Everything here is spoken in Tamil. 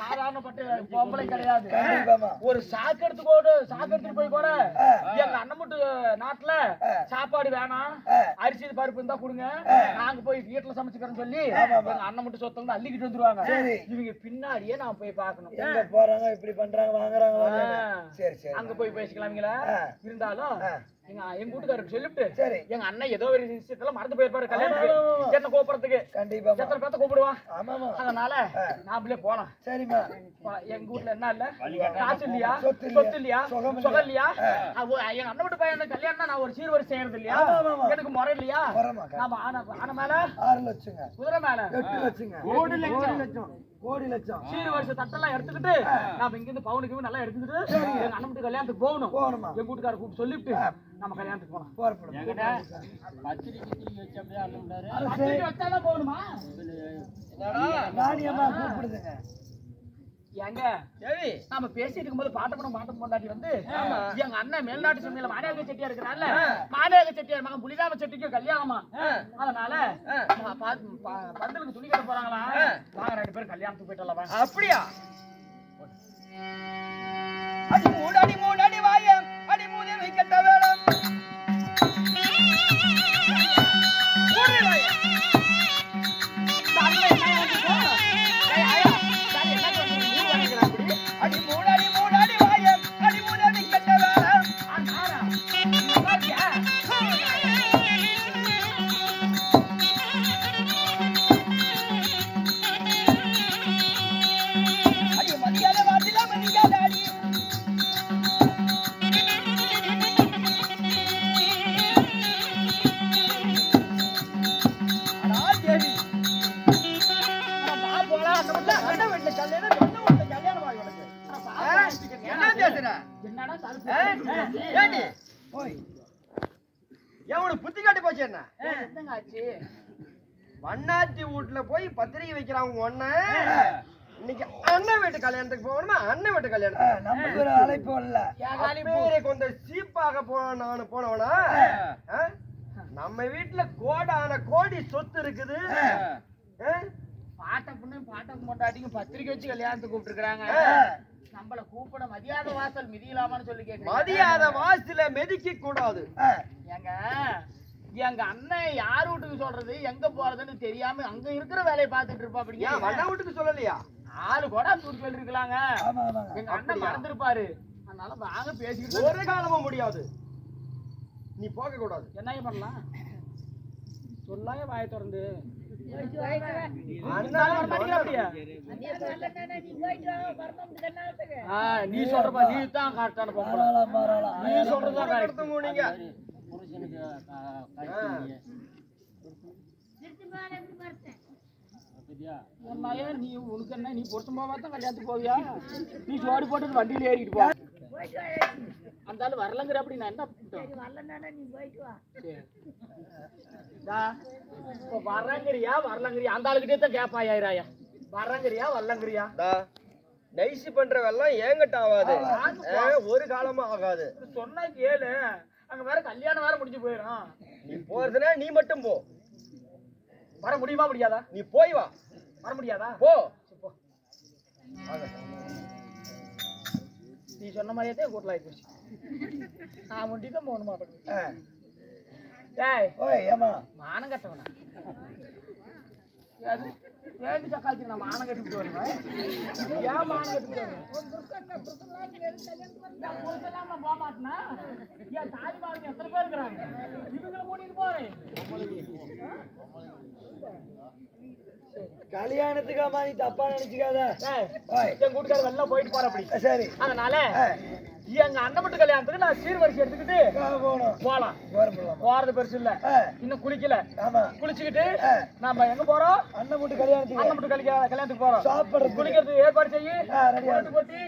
சாதாரணப்பட்ட பொம்பளை கிடையாது ஒரு சாக்கு எடுத்து கூட சாக்கு எடுத்துட்டு போய் கூட. எங்க அண்ணன் மட்டும் நாட்டுல. சாப்பாடு வேணாம். அரிசி பருப்பு இருந்தா கொடுங்க நாங்க போய் வீட்டுல சமைச்சுக்கிறோம்னு சொல்லி. எங்க அண்ணன் மட்டும் சொத்தம் அள்ளிக்கிட்டு வந்துருவாங்க. இவங்க பின்னாடியே நான் போய் பார்க்கணும் எங்க போறாங்க இப்படி பண்றாங்க. வாங்குறாங்க. சரி சரி. அங்க போய் பேசிக்கலாம்ங்களா. இருந்தாலும். எங்க எங்க வீட்டுக்காரருக்கு சொல்லிட்டு சரி. எங்க அண்ணன் ஏதோ ஒரு விஷயத்துல மறந்து போயிருப்பாரு ஆமா, கல்யாணத்துக்கு. ஆமா. என்ன கூப்பிடறதுக்கு கண்டிப்பாமா எத்தனை பேர்த்த கூப்பிடுவான். ஆமாமா. அதனால. நாமளே போலாம். சரிம்மா. எங்க வீட்ல என்ன இல்ல? காசு இல்லையா? சொத்து இல்லையா? சுகம் இல்லையா? எங்க அண்ணன் வீட்டு பையன் கல்யாணம் நான் ஒரு சீர்வரி செய்யறது இல்லையா? ஆமா, ஆமா, ஆமா. எனக்கு முறை இல்லையா? ஆன ஆன மேல? ஆறு லட்சங்க. குதிரை மேல? எட்டு லட்சங்க. கோடி லட்சம். கோடி லட்சம். சீர் வருஷ தட்டெல்லாம் எடுத்துக்கிட்டு நாம இங்க இருந்து பவுனுக்கு நல்லா எடுத்துக்கிட்டு எங்க அண்ணன் வீட்டு கல்யாணத்துக்கு போகணும். போகணுமா? எங்க வீட்டுக்கார கூப்பிட்டு சொல்லிட்டு நம்ம கல்யாணத்துக்கு போலாம் போற போற பத்திரிக்கை வச்சாதான் போகணுமா? ராணியம்மா கூப்பிடுதுங்க. ஏங்க நாம பேசிட்டு இருக்கும்போது பாட்டு படம் பாட்டு பொண்டாட்டி வந்து எங்க அண்ணன் மேல்நாட்டு சமையல மாணியாக செட்டியார் இருக்கிறான்ல மாணியாக செட்டியார் மகன் புலிராம செட்டிக்கு கல்யாணமா? அதனால பந்தலுக்கு துணி கட்ட போறாங்களா? வாங்க ரெண்டு பேரும் கல்யாணத்துக்கு போயிட்டு. அப்படியா? அடி வாயம் அடி வேளம் மூடடி வாயம். சாரி, என்ன சொல்றீங்க? மூணு வாங்கிக்கிறா அப்படி? அடி மூடடி மூடடி வாயம் அடி எவனுக்கு புத்தி காட்டி போச்சு என்ன? வண்ணாத்தி வீட்டுல போய் பத்திரிக்கை வைக்கிறாங்க ஒண்ணு இன்னைக்கு அண்ணன் வீட்டு கல்யாணத்துக்கு போகணுமா? அண்ணன் வீட்டு கல்யாணம். நமக்கு ஒரு அழைப்பு இல்ல கொஞ்சம் சீப்பாக போனான்னு போனவனா? நம்ம வீட்டுல கோடான கோடி சொத்து இருக்குது? பாட்ட பொண்ணு பாட்ட பொண்டாட்டிங்க பத்திரிக்கை வச்சு கல்யாணத்துக்கு கூப்பிட்டுருக்காங்க நம்மள கூப்பிட மதியாத வாசல் மிதியலாமான்னு சொல்லி கேக்குறீங்க. மதியாத வாசல மெதிக்க கூடாது. ஆ, ஏங்க எங்க அண்ணன் யார் வீட்டுக்கு சொல்றது எங்க போறதுன்னு தெரியாம அங்க இருக்கிற வேலையை பார்த்துட்டு இருப்பா அப்படிங்க வண்ணா வீட்டுக்கு சொல்லலையா? ஆளு கூட தூக்கி இருக்கலாங்க. ஆமா ஆமாங்க எங்க அண்ணன்? மறந்துருப்பாரு. அதனால வாங்க பேசிக்கிட்டு ஒரு காலமும் முடியாது. நீ போக கூடாது என்ன பண்ணலாம்? சொல்லாங்க வாய திறந்து. நீ சொல்றப்பா நீ தான் கரெக்டான பொம்பளை நீ சொல்றதுதான் நீங்க நீ உனக்கு என்ன நீ பொருத்தம் பார்த்தா கல்யாணத்துக்கு போவியா? நீ ஜோடி போட்டு வண்டியில ஏறிட்டு போ. அந்த ஆளு வரலங்கிற அப்படி நான் என்ன பண்ணிட்டோம்? சரி. டா, இப்ப வரலங்கிறியா வரலங்கிறியா? அந்த ஆளுகிட்டே தான் கேப்பாயிராயா வரலங்கிறியா வரலங்கிறியா? தா, நைஸ் பண்ற வெள்ளம் ஏங்கட்ட ஆகாது. ஒரு காலமும் ஆகாது. சொன்னா கேளு. அங்க வேற கல்யாணம் வேற முடிஞ்சு போயிடும். நீ போறதுனா நீ மட்டும் போ. வர முடியுமா முடியாதா? நீ போய் வா. வர முடியாதா? போ. போ. நீ சொன்ன மாதிரியே தான் கூட்டல ஆயிடுச்சு நான் முட்டி தான் போகணும் டேய் ஓய் ஏமா மானம் கட்டவனா? வேண்டி சக்காத்தி நான் மானம் கட்டிட்டு வருவேன்? ஏன் மானம் கட்டிட்டு வருவேன்? நான் புருஷன்லாம் நான் போக மாட்டேனா? என் எத்தனை பேர் இருக்கிறாங்க? இவங்களை கூட்டிட்டு போறேன். கல்யாணத்துக்கு அம்மா நீ தப்பா நினைச்சுக்காத. என் கூட்டுக்காரர் வெளில போயிட்டு போற அப்படி. சரி. அதனால எங்க அண்ணன் மட்டும் கல்யாணத்துக்கு நான் சீர்வரிசை எடுத்துக்கிட்டு போகணும். போலாம். போற போலாம். போறது பெருசு இல்ல. இன்னும் குளிக்கல. குளிச்சுக்கிட்டு. நாம எங்க போறோம்? அண்ணன் மட்டும் கல்யாணத்துக்கு. அண்ணன் கல்யாண கல்யாணத்துக்கு போறோம். சாப்பிடுறது குளிக்கிறதுக்கு ஏற்பாடு செய்யி போட்டு